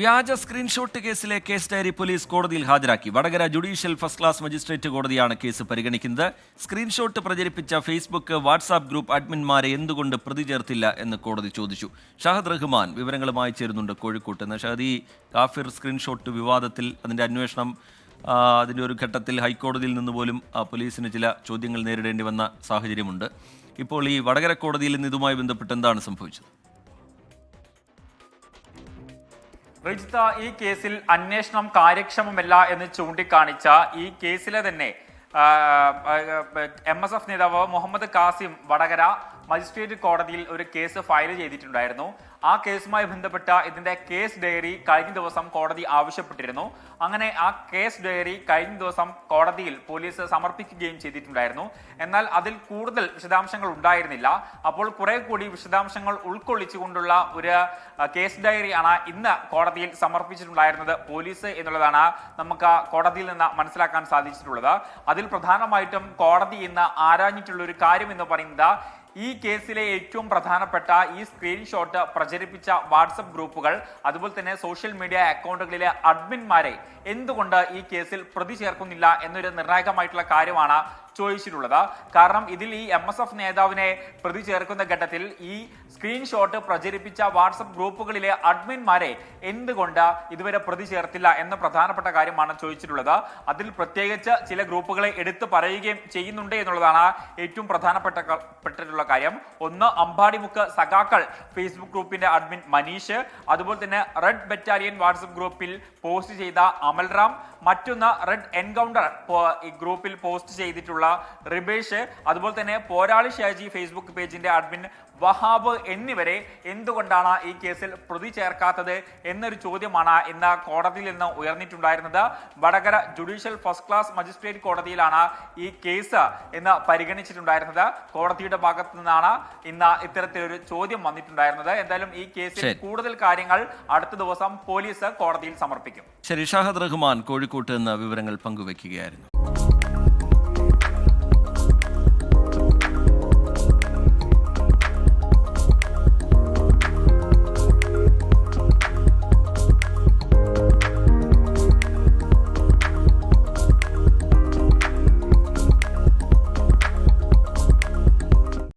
വ്യാജ സ്ക്രീൻഷോട്ട് കേസിലെ case diary police കോടതിയിൽ ഹാജരാക്കി. Vadakara judicial first class magistrate കോടതിയാണ് കേസ് പരിഗണിക്കുന്നത്. സ്ക്രീൻഷോട്ട് പ്രചരിപ്പിച്ച ഫേസ്ബുക്ക് വാട്സാപ്പ് ഗ്രൂപ്പ് അഡ്മിന്മാരെ എന്തുകൊണ്ട് പ്രതി ചേർത്തില്ല എന്ന് കോടതി ചോദിച്ചു. ഷഹദ് റഹ്മാൻ വിവരങ്ങളുമായി ചേരുന്നുണ്ട് കോഴിക്കോട്ട്. എന്ന ഷഹദ് ഈ കാഫിർ സ്ക്രീൻഷോട്ട് വിവാദത്തിൽ അതിന്റെ അന്വേഷണം അതിന്റെ ഒരു ഘട്ടത്തിൽ ഹൈക്കോടതിയിൽ നിന്ന് പോലും പോലീസിന് ചില ചോദ്യങ്ങൾ നേരിടേണ്ടി വന്ന സാഹചര്യമുണ്ട്. ഇപ്പോൾ ഈ വടകര കോടതിയിൽ നിന്ന് ഇതുമായി ബന്ധപ്പെട്ട് എന്താണ് സംഭവിച്ചത്? റിജിത്ത ഈ കേസിൽ അന്വേഷണം കാര്യക്ഷമമല്ല എന്ന് ചൂണ്ടിക്കാണിച്ച ഈ കേസിലെ തന്നെ എം എസ് എഫ് നേതാവ് മുഹമ്മദ് കാസിം വടകര മജിസ്ട്രേറ്റ് കോടതിയിൽ ഒരു കേസ് ഫയൽ ചെയ്തിട്ടുണ്ടായിരുന്നു. ആ കേസുമായി ബന്ധപ്പെട്ട ഇതിന്റെ കേസ് ഡയറി കഴിഞ്ഞ ദിവസം കോടതി ആവശ്യപ്പെട്ടിരുന്നു. അങ്ങനെ ആ കേസ് ഡയറി കഴിഞ്ഞ ദിവസം കോടതിയിൽ പോലീസ് സമർപ്പിക്കുകയും ചെയ്തിട്ടുണ്ടായിരുന്നു. എന്നാൽ അതിൽ കൂടുതൽ വിശദാംശങ്ങൾ ഉണ്ടായിരുന്നില്ല. അപ്പോൾ കുറെ കൂടി വിശദാംശങ്ങൾ ഉൾക്കൊള്ളിച്ചുകൊണ്ടുള്ള ഒരു കേസ് ഡയറിയാണ് ഇന്ന് കോടതിയിൽ സമർപ്പിച്ചിട്ടുണ്ടായിരുന്നത് പോലീസ് എന്നുള്ളതാണ് നമുക്ക് കോടതിയിൽ നിന്ന് മനസ്സിലാക്കാൻ സാധിച്ചിട്ടുള്ളത്. അതിൽ പ്രധാനമായിട്ടും കോടതി ഇന്ന് ആരാഞ്ഞിട്ടുള്ള ഒരു കാര്യം എന്ന് പറയുന്നത് ഈ കേസിലെ ഏറ്റവും പ്രധാനപ്പെട്ട ഈ സ്ക്രീൻഷോട്ട് പ്രചരിപ്പിച്ച വാട്സപ്പ് ഗ്രൂപ്പുകൾ അതുപോലെ തന്നെ സോഷ്യൽ മീഡിയ അക്കൗണ്ടുകളിലെ അഡ്മിന്മാരെ എന്തുകൊണ്ട് ഈ കേസിൽ പ്രതി ചേർക്കുന്നില്ല എന്നൊരു നിർണായകമായിട്ടുള്ള കാര്യമാണ് ചോദിച്ചിട്ടുള്ളത്. കാരണം ഇതിൽ ഈ എം എസ് എഫ് നേതാവിനെ പ്രതി ചേർക്കുന്ന ഘട്ടത്തിൽ ഈ സ്ക്രീൻഷോട്ട് പ്രചരിപ്പിച്ച വാട്സപ്പ് ഗ്രൂപ്പുകളിലെ അഡ്മിൻമാരെ എന്തുകൊണ്ട് ഇതുവരെ പ്രതി ചേർത്തില്ല എന്ന പ്രധാനപ്പെട്ട കാര്യമാണ് ചോദിച്ചിട്ടുള്ളത്. അതിൽ പ്രത്യേകിച്ച് ചില ഗ്രൂപ്പുകളെ എടുത്തു പറയുകയും ചെയ്യുന്നുണ്ട് എന്നുള്ളതാണ് ഏറ്റവും പ്രധാനപ്പെട്ട പെട്ടിട്ടുള്ള കാര്യം. ഒന്ന് അമ്പാടിമുക്ക് സഖാക്കൾ ഫേസ്ബുക്ക് ഗ്രൂപ്പിന്റെ അഡ്മിൻ മനീഷ് അതുപോലെ തന്നെ റെഡ് ബറ്റാലിയൻ വാട്സപ്പ് ഗ്രൂപ്പിൽ പോസ്റ്റ് ചെയ്ത അമൽറാം മറ്റൊന്ന് റെഡ് എൻകൗണ്ടർ ഗ്രൂപ്പിൽ പോസ്റ്റ് ചെയ്തിട്ടുള്ള റിബേഷ് അതുപോലെ തന്നെ പോരാളി ഷാജി ഫേസ്ബുക്ക് പേജിന്റെ അഡ്മിൻ വഹാബ് എന്നിവരെ എന്തുകൊണ്ടാണ് ഈ കേസിൽ പ്രതി ചേർക്കാത്തത് എന്നൊരു ചോദ്യമാണ് ഇന്ന് കോടതിയിൽ നിന്ന് ഉയർന്നിട്ടുണ്ടായിരുന്നത്. Vadakara judicial first class magistrate കോടതിയിലാണ് ഈ കേസ് എന്ന് പരിഗണിച്ചിട്ടുണ്ടായിരുന്നത്. കോടതിയുടെ ഭാഗത്തു നിന്നാണ് ഇന്ന് ഇത്തരത്തിലൊരു ചോദ്യം വന്നിട്ടുണ്ടായിരുന്നത്. എന്തായാലും ഈ കേസിൽ കൂടുതൽ കാര്യങ്ങൾ അടുത്ത ദിവസം പോലീസ് കോടതിയിൽ സമർപ്പിക്കും. ശരി ഷാഹദ് റഹ്മാൻ കോഴിക്കോട്ട് നിന്ന് വിവരങ്ങൾ പങ്കുവയ്ക്കുകയായിരുന്നു